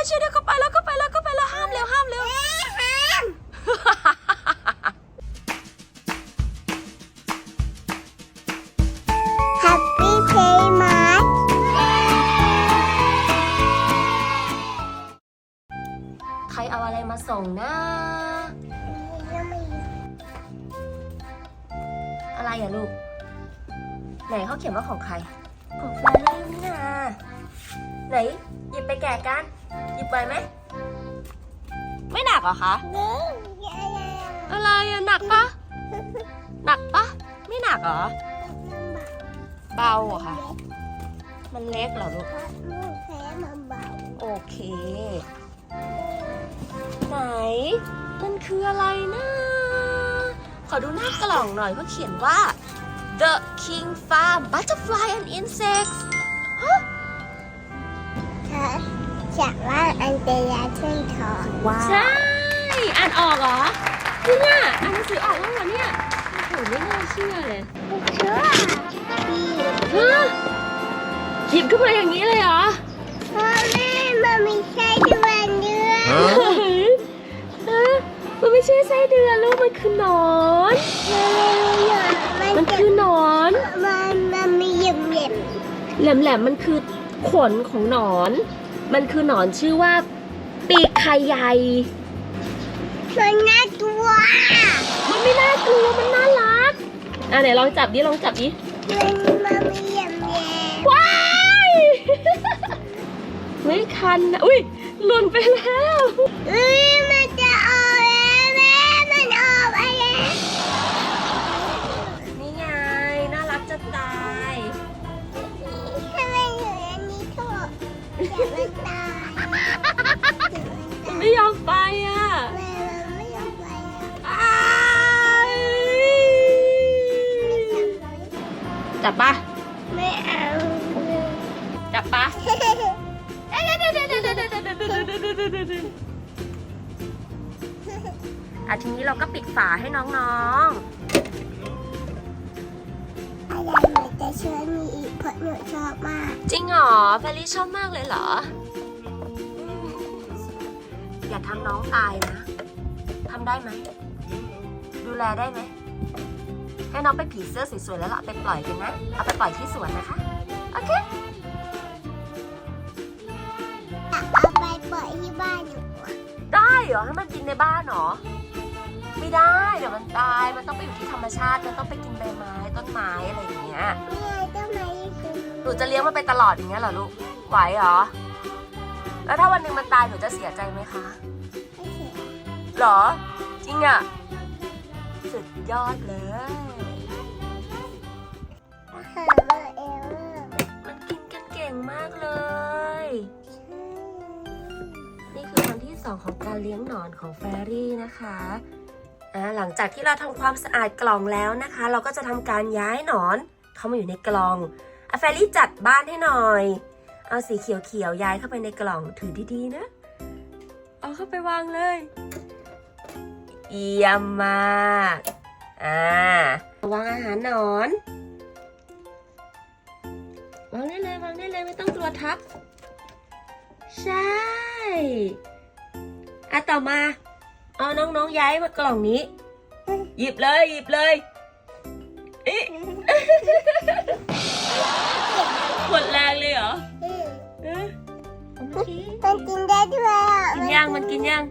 แล้ว หยิบไปแกะกัน หยิบไปไหม ไม่หนักเหรอคะ อะไรอะหนักปะหนักปะไม่หนักเหรอ เบาเหรอคะ มันเล็กเหรอลูก โอเค ไหน มันคืออะไรนะ ขอดูหน้ากล่องหน่อยเขาเขียนว่า The King Farm Butterfly and Insects จากว่าอันเตยาช่วยถอนว้าวใช่ อ่านออกเหรอจริงอะอ่านหนังสือออกแล้วเหรอเนี่ยโอ้โหไม่น่าเชื่อเลยเชื่อพี่ฮะหยิบขึ้นมาอย่างนี้เลยเหรอพ่อแม่มันมีไส้เดือนเดือนฮะมันไม่ใช่ไส้เดือนลูกมันคือหนอนมัมันนจะคือหนอน มันมันมีเหยี่ยมเหยี่ยมแหลมๆมันคือขนของหนอน มันคือหนอนชื่อว่า ปีกไข่ใหญ่มันน่ากลัว มันไม่น่ากลัว มันน่ารัก อะไหนลองจับดิ ลองจับดิ มันมันมีเหยี่ยมเหยี่ยมว้ายไม่คันนะอุ้ยหล่นไปแล้วเอ้ยมัน จับปะไม่เอาจับปะอะทีนี้เราก็ปิดฝาให้น้องๆอะไรมันจะช่วยมีอีกเพราะหนูชอบมาก จริงเหรอแฟรี่ชอบมากเลยเหรอ อย่าทำน้องตายนะทำได้ไหม ดูแลได้ไหม ให้น้องไปผีเสื้อสวยๆแล้วเราเอาไปปล่อยกันนะ เอาไปปล่อยที่สวนนะคะ โอเค เอาไปปล่อยที่บ้านหนูอะได้เหรอ ให้มันกินในบ้านเหรอ ไม่ได้เดี๋ยวมันตาย มันต้องไปอยู่ที่ธรรมชาติ มันต้องไปกินใบไม้ต้นไม้อะไรอย่างเงี้ย ไม่ไงต้นไม้คือหนูจะเลี้ยงมันไปตลอดอย่างเงี้ยเหรอลูก ไหวเหรอ แล้วถ้าวันหนึ่งมันตายหนูจะเสียใจไหมคะไม่เสียหรอ จริงอะสุดยอดเลย มากเลย นี่คือวันที่2ของการเลี้ยงหนอนของแฟรี่นะคะอ่าหลังจากที่เราทำความสะอาดกล่องแล้วนะคะ เราก็จะทำการย้ายหนอนเข้ามาอยู่ในกล่องอะแฟรี่จัดบ้านให้หน่อย เอาสีเขียวๆย้ายเข้าไปในกล่องถือดีๆนะ เอาเข้าไปวางเลย เยี่ยมมาก อ่าวางอาหารหนอน วางได้เลยวางได้เลยไม่ต้องกลัวทับ ใช่อะต่อมา เอาน้องๆย้ายมากล่องนี้ หยิบเลยหยิบเลยอิหมดแรงเลยเหรออืมเอ๊ะเอามากินมันกินได้ด้วยอะกินยังมันกินยัง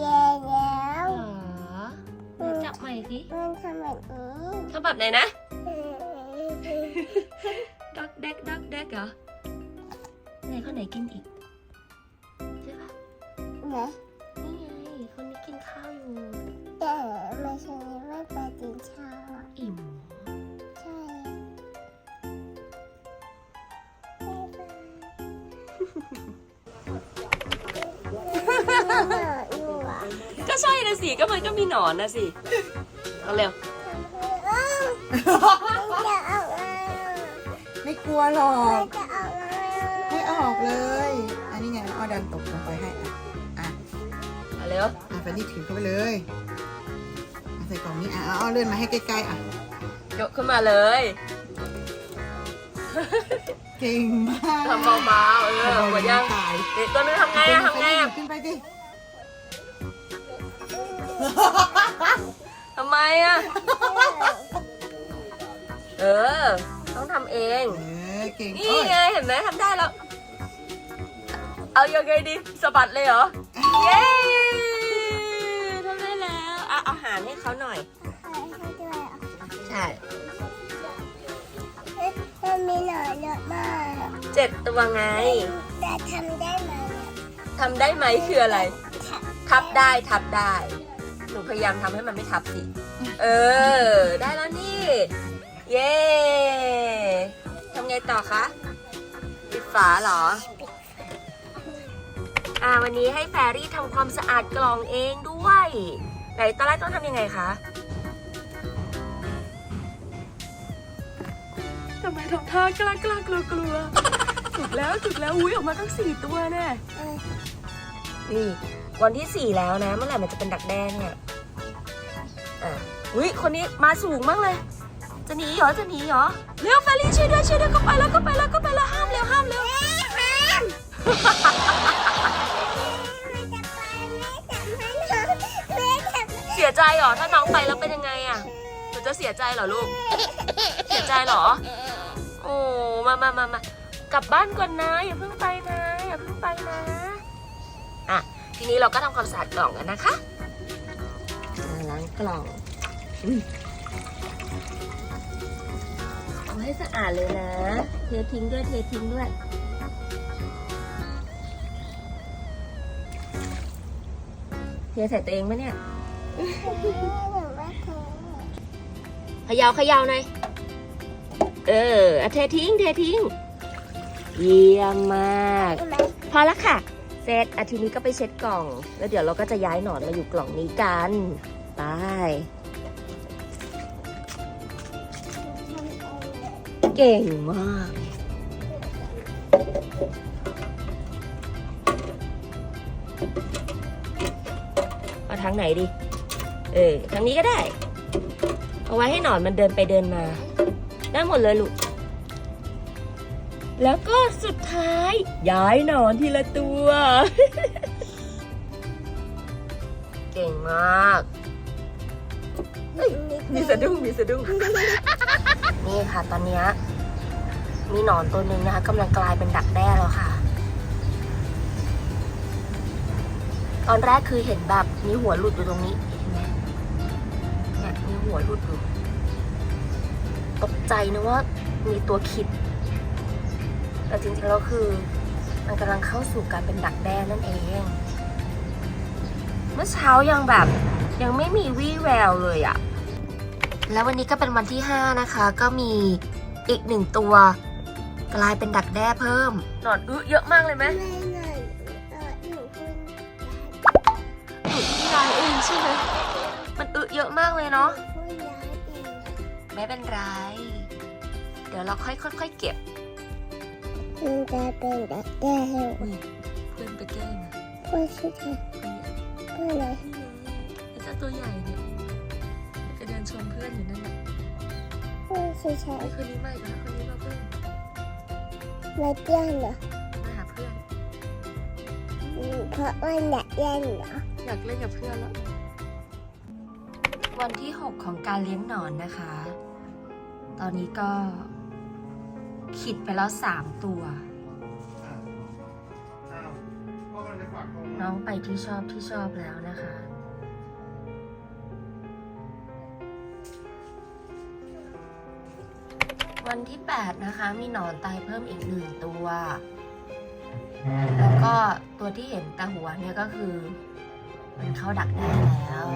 แย่แล้วเหรอไหนจับใหม่สิมันทำแบบนี้ทำแบบไหนนะอืมด็อกเด็กด็อกเด็กเหรอไหนคนไหนกินอีกใช่ปะไหน สิก็มันก็มีหนอนนะสิเอาเร็วเอ้าจะเอาอะไรลัวหรอมักนจะออกมาไม่ออกเลย อันนี้ไงเอาดันตกลงไปให้อะอะมาเร็วอะแฟนนี่ถือเข้าไปเลยอะใส่กล่องนี้อะเอาเอาเลื่อนมาให้ใกล้ๆอะยกขึ้นมาเลยเก่งมากทำเบาๆเออหมดยังตายเด็กตัวนึงทำไงอะทำไงอะ ขึ้นไปดิ ทำไมอะเออ ต้องทำเอง เออเก่งนี่โอ้ยไงเห็นไหมทำได้แล้ว เอายังไงดีสะบัดเลยเหรอ เย้ทำได้แล้วอะเอาอาหารให้เขาหน่อยให้ด้วยอะใช่เอ๊ะมันมีหนอนเยอะมากเจ็ดตัวไง แต่ทำได้ไหมอะทำได้ไหมคืออะไร ทับได้ทับได้ห นูพยายามทำให้มันไม่ทับสิ เออ ได้แล้วนี่ เย้ทำไงต่อคะ ปิดฝาเหรอ อ่าวันนี้ให้แฟรี่ทำความสะอาดกล่องเองด้วย ไหนตอนแรกต้องทำยังไงคะทำไมทำท่ากล้ากล้ากลัวกลัวถูกแล้วถูกแล้วอุ้ยออกมาตั้งสี่ตัวแน่เออนี่วันที่สี่แล้วนะ เมื่อไหร่มันจะเป็นดักแด้เนี่ย อะอุ้ยคนนี้มาสูงมากเลย จะหนีเหรอจะหนีเหรอเร็วฟารี่ช่วยด้วยช่วยด้วยเข้าไปแล้วเข้าไปแล้วเข้าไปแล้วห้ามเร็วห้ามเร็วเสียใจเหรอถ้าน้องไปแล้วเป็นยังไงอะหนูจะเสียใจเหรอลูก เสียใจเหรอ โอ้มามามามากลับบ้านก่อนนะอย่าเพิ่งไปนะอย่าเพิ่งไปนะอะทีนี้เราก็ทำความสะอาดกล่องกันนะคะ กล่องอุ๊ยเอาให้สะอาดเลยนะ เททิ้งด้วยเททิ้งด้วยเทใส่ตัวเองไหมเนี่ยเขยาวขยาวหน่อยเอออะเททิ้งเททิ้ง เยี่ยมมาก พอแล้วค่ะ เสร็จอาทีนี้ก็ไปเช็ดกล่อง แล้วเดี๋ยวเราก็จะย้ายหนอนมาอยู่กล่องนี้กัน ไป เก่งมากเอาทางไหนดี เออทางนี้ก็ได้ เอาไว้ให้หนอนมันเดินไปเดินมา ได้หมดเลยลูก แล้วก็สุดท้าย ย้ายหนอนทีละตัว เก่งมาก มีสะดุ้งมีสะดุ้งนี่ค่ะตอนเนี้ยมีหนอนตัวหนึ่งนะคะกำลังกลายเป็นดักแด้แล้วค่ะ ตอนแรกคือเห็นแบบมีหัวหลุดอยู่ตรงนี้เห็นไหมเนี่ยมีหัวหลุดอยู่ตกใจนะว่ามีตัวขิด แต่จริงๆแล้วคือมันกำลังเข้าสู่การเป็นดักแด้นั่นเอง เมื่อเช้ายังแบบยังไม่มีวี่แววเลยอะ แล้ววันนี้ก็เป็นวันที่ 5 นะคะ ก็มีอีกหนึ่งตัว กลายเป็นดักแด้เพิ่ม หนอนอึเยอะมากเลยไหมไม่หน่อยเออหนูคุณอึที่ร้านเองใช่ไหมมันอึเยอะมากเลยเนาะคุณย้ายเองไม่เป็นไร เดี๋ยวเราค่อยค่อยๆเก็บมันจะเป็นดักแด้ให้อุ้ยเพื่อนไปแกล้งอะพ่อชื่อเธอคนเนี้ยเพื่อนอะไรไอ้เจ้าตัวใหญ่เนี่ยไป เดินชมเพื่อนอยู่นั่นแหละพ่อชื่อเธอไอ้คนนี้มาอีกแล้วคนนี้มาเพื่อนมาเตี้ยนเหรอมาหาเพื่อนอืมเพราะว่าดักแด้เหรออยากเล่นกับเพื่อนแล้ววันที่ 6 ของการเลี้ยงหนอนนะคะ ตอนนี้ก็ขิดไปแล้ว 3 ตัว น้องไปที่ชอบที่ชอบแล้วนะคะ วันที่ 8 นะคะ มีหนอนตายเพิ่มอีกหนึ่งตัว แล้วก็ตัวที่เห็นตาหัวเนี่ยก็คือ มันเข้าดักแด้แล้ว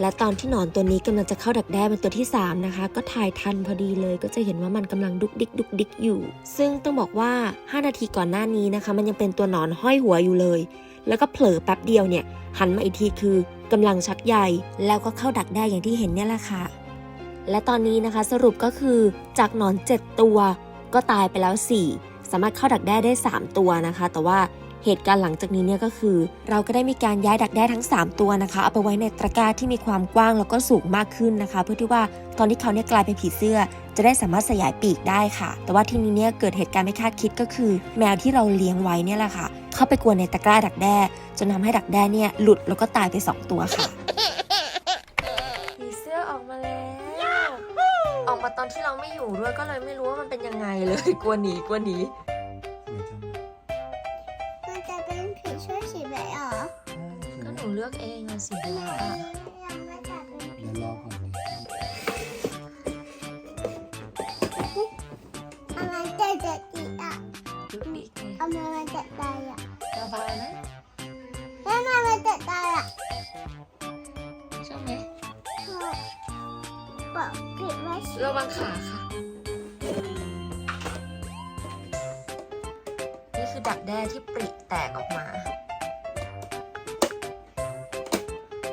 และตอนที่หนอนตัวนี้กำลังจะเข้าดักแด้เป็นตัวที่ 3 นะคะ ก็ถ่ายทันพอดีเลยก็จะเห็นว่ามันกำลังดุกดิกดุกดิกอยู่ ซึ่งต้องบอกว่า 5 นาทีก่อนหน้านี้นะคะ มันยังเป็นตัวหนอนห้อยหัวอยู่เลย แล้วก็เผลอแป๊บเดียวเนี่ยหันมาอีกทีคือกำลังชักใยแล้วก็เข้าดักแด้อย่างที่เห็นเนี่ยแหละค่ะ และตอนนี้นะคะสรุปก็คือจากหนอน 7 ตัว ก็ตายไปแล้ว 4 สามารถเข้าดักแด้ได้ 3 ตัวนะคะ แต่ว่าเหตุการณ์หลังจากนี้เนี่ยก็คือ เราก็ได้มีการย้ายดักแด้ทั้ง 3 ตัวนะคะ เอาไปไว้ในตะกร้าที่มีความกว้างแล้วก็สูงมากขึ้นนะคะ เพื่อที่ว่าตอนที่เขาเนี่ยกลายเป็นผีเสื้อ จะได้สามารถสยายปีกได้ค่ะ แต่ว่าที่นี้เนี่ยเกิดเหตุการณ์ไม่คาดคิดก็คือ แมวที่เราเลี้ยงไว้เนี่ยแหละค่ะ เข้าไปกวนในตะกร้าดักแด้จนทำให้ดักแด้เนี่ยหลุดแล้วก็ตายไปสองตัวค่ะ ที่เราไม่อยู่ด้วยก็เลยไม่รู้ว่ามันเป็นยังไงเลยกลัวหนีกลัวหนีมันจะเป็นผีช่วยสีแบบเหรอก็หนูเลือกเองอะสีแดงอะยังไม่จับเป็นผีเดี๋ยวรอก่อนดิอะไรเจ๊จะจีอะดูปีกไงเอามามันจะตายอะเบาๆนะแล้วมามันจะตายอะชอบไหมบอกปิดไว้สิระวังขา แตกออกมา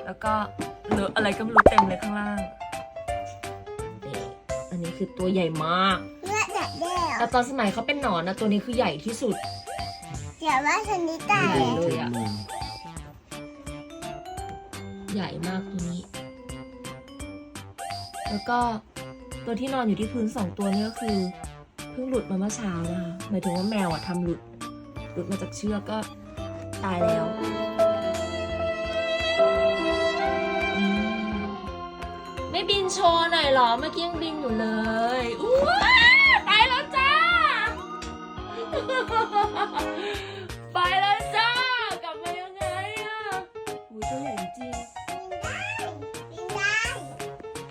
แล้วก็เลอะอะไรก็ไม่รู้เต็มเลยข้างล่างนี่อันนี้คือตัวใหญ่มาก เลือดแดดแด้เหรอแต่ตอนสมัยเขาเป็นหนอนนะตัวนี้คือใหญ่ที่สุด เดี๋ยวว่าฉันนี้ตายใหญ่อะเลยอะใหญ่มากตัวนี้ แล้วก็ตัวที่นอนอยู่ที่พื้นสองตัวนี้ก็คือเพิ่งหลุดมาเมื่อเช้านะคะหมายถึงว่าแมวอะทำหลุด หลุดมาจากเชือกก็ตายแล้วอืมไม่บินโชว์หน่อยเหรอ เมื่อกี้ยังบินอยู่เลยอู้ว้าไปแล้วจ้า ไปแล้วจ้า กลับมายังไงอะหูตัวใหญ่จริงบินได้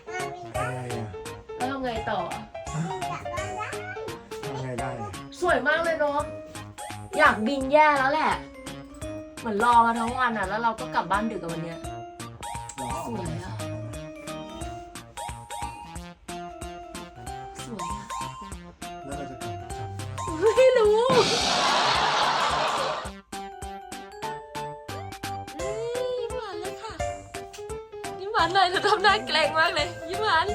มาบินได้อะไรอะแล้วทำไงต่ออะบินกลับบ้านได้ทำไงได้อะสวยมากเลยเนาะ อยากบินแย่แล้วแหละ เหมือนรอมาทั้งวันอะแล้วเราก็กลับบ้านดึกกับวันเนี้ยรอสวยอะสวยอะแล้วเราจะกลับมาทำไม่รู้เฮ้ยยิ้มหวานเลยค่ะ ยิ้มหวานหน่อยเธอทำหน้าเกรงมากเลย ยิ้มหวาน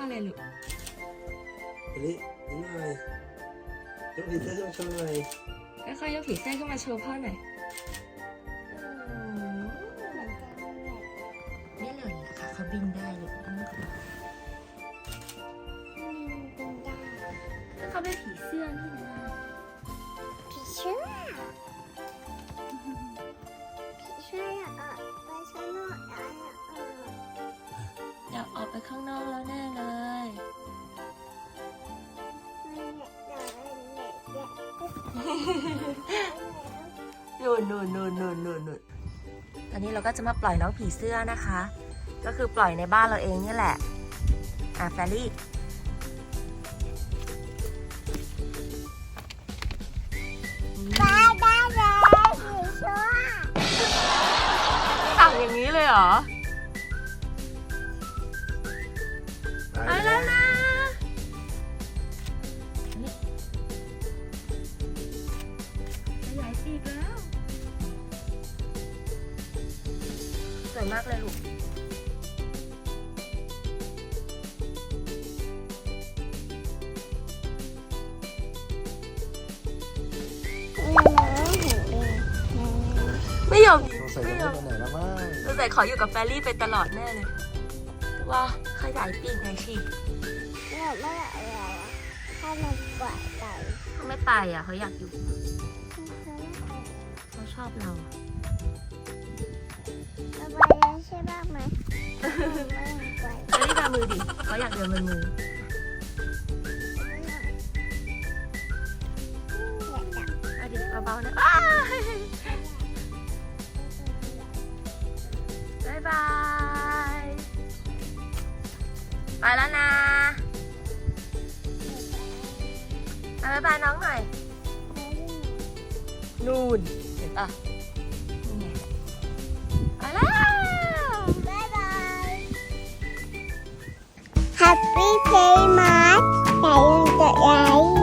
มันกล้องผ้าเลยลูกอันนี้นิดหน่อยยกดีเสื้อขึ้นมาโชว์หน่อยค่อยๆยกผีเสื้อขึ้นมาโชว์พ่อหน่อยอืมไม่หล่นนะคะเขาบินได้ลูกอืมบินได้แล้วเขาเป็นผีเสื้อนี่นะผีเชื่อผีเชื่ออยากออกไปข้างนอกอยากออกอยากออกไปข้างนอกแล้วแน่ นูนนูนนูนนูนนูนนูนตอนนี้เราก็จะมาปล่อยน้องผีเสื้อนะคะ ก็คือปล่อยในบ้านเราเองนี่แหละ อะแฟรี่ มากเลยลูกไม่ยอมสงสัยจะไม่ไปไหนแล้วมั้งสงสัยขออยู่กับแฟรี่ไปตลอดแน่เลย ว่าขยายปีกไงชิเนี่ยเมื่อไหร่เราอะถ้ามันปล่อยไปเขาไม่ไปอะเขาอยากอยู่เขาชอบเราเรา ไปแล้วใช่บ้างไหมไม่ไปแฟรี่ทำมือดิเขาอยากเดินบนมืออยากเบาๆนะอ้ายบ๊ายบาย ไปแล้วนะอะบ๊ายบายน้องหน่อย นู่นเห็นปะนี่ เคยมาแต่ยังจะไล